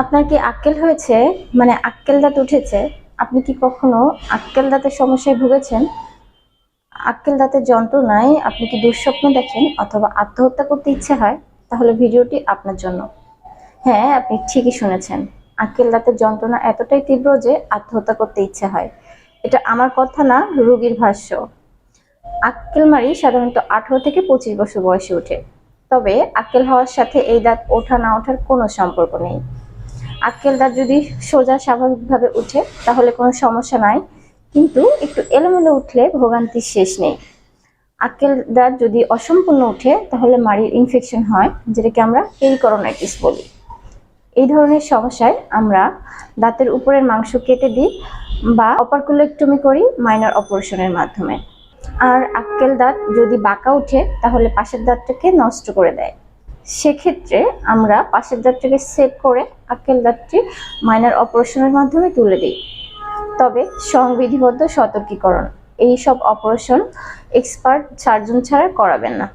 আপনার কি আক্কেল হয়েছে? মানে আক্কেল দাঁত উঠেছে। আপনি কি কখনো আক্কেল দাঁতের সমস্যায় ভুগেছেন? আক্কেল দাঁতের যন্ত্রণায় আপনি কি দুঃস্বপ্ন দেখেন অথবা আত্মহত্যা করতে ইচ্ছে হয়? তাহলে ভিডিওটি আপনার জন্য। হ্যাঁ আপনি ঠিকই শুনেছেন। আক্কেল দাঁতের যন্ত্রণা এতটাই তীব্র যে আত্মহত্যা করতে ইচ্ছে হয়। এটা আমার কথা না, রোগীর ভাষ্য। আক্কেল মারি সাধারণত আঠারো থেকে পঁচিশ বছর বয়সে ওঠে। তবে আক্কেল হওয়ার সাথে এই দাঁত ওঠা না ওঠার কোনো সম্পর্ক নেই। আক্কেল দাঁত যদি সোজা স্বাভাবিকভাবে উঠে, তাহলে কোনো সমস্যা নাই। কিন্তু একটু এলোমেলো উঠলে ভোগান্তির শেষ নেই। আক্কেল দাঁত যদি অসম্পূর্ণ উঠে, তাহলে মাড়ির ইনফেকশন হয়, যেটাকে আমরা পেরিকরোনাইটিস বলি। এই ধরনের সমস্যায় আমরা দাঁতের উপরের মাংস কেটে দিই বা অপারকুলেক্টমি করি মাইনর অপারেশনের মাধ্যমে। আর আক্কেল দাঁত যদি বাঁকা উঠে, তাহলে পাশের দাঁতটাকে নষ্ট করে দেয়। সেক্ষেত্রে আমরা পাশের দাঁতটাকে সেভ করে আক্কেল দাঁতটি মাইনার অপারেশনের মাধ্যমে তুলে দিই। তবে সংবিধিবদ্ধ সতর্কীকরণ। এই সব অপারেশন এক্সপার্ট সার্জন ছাড়া করাবেন না।